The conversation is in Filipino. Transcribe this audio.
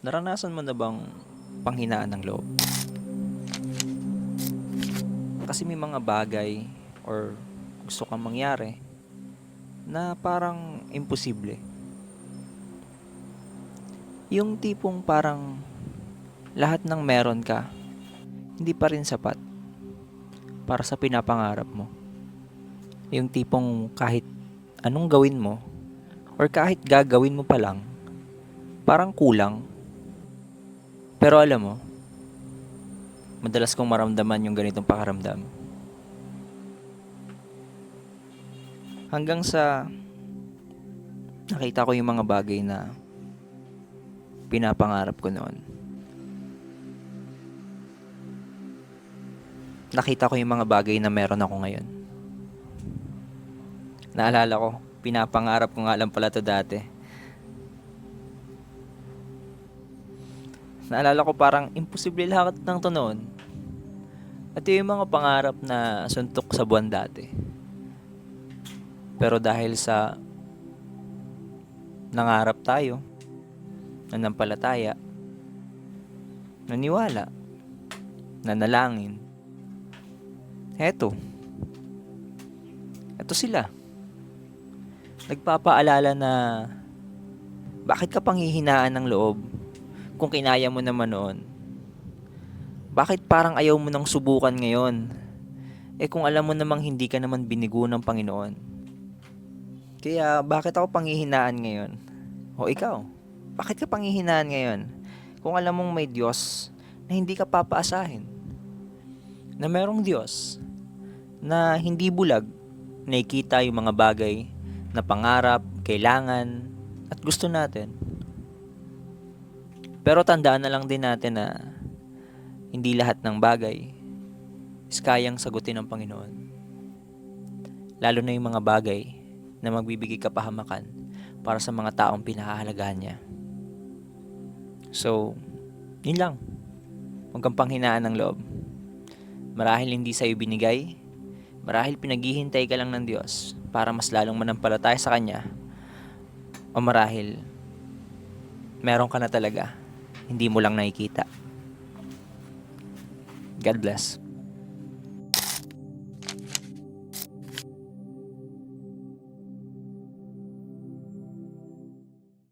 Naranasan mo na bang panghinaan ng loob? Kasi may mga bagay or gusto kang mangyari na parang imposible. Yung tipong parang lahat ng meron ka, hindi pa rin sapat para sa pinapangarap mo. Yung tipong kahit anong gawin mo or kahit gagawin mo pa lang, parang kulang. Pero alam mo, madalas kong maramdaman yung ganitong pakaramdam. Hanggang sa nakita ko yung mga bagay na pinapangarap ko noon. Nakita ko yung mga bagay na meron ako ngayon. Naalala ko, pinapangarap ko nga lang pala to dati. Naalala ko parang imposible lahat ng to noon. At yung mga pangarap na suntok sa buwan dati. Pero dahil sa nangarap tayo, nanampalataya, naniwala, nanalangin, eto, eto sila. Nagpapaalala na bakit ka panghihinaan ng loob kung kinaya mo naman noon? Bakit parang ayaw mo nang subukan ngayon? Eh kung alam mo namang hindi ka naman binigo ng Panginoon. Kaya bakit ako panghihinaan ngayon? O ikaw, bakit ka panghihinaan ngayon? Kung alam mong may Diyos na hindi ka papaasahin. Na merong Diyos na hindi bulag, nakikita yung mga bagay na pangarap, kailangan, at gusto natin. Pero tandaan na lang din natin na hindi lahat ng bagay is kayang sagutin ng Panginoon. Lalo na yung mga bagay na magbibigay kapahamakan para sa mga taong pinahahalagahan niya. So, yun lang. Huwag kang panghinaan ng loob. Marahil hindi sa'yo binigay, marahil pinaghihintay ka lang ng Diyos para mas lalong manampalataya sa Kanya, o marahil meron ka na talaga, hindi mo lang nakikita. God bless.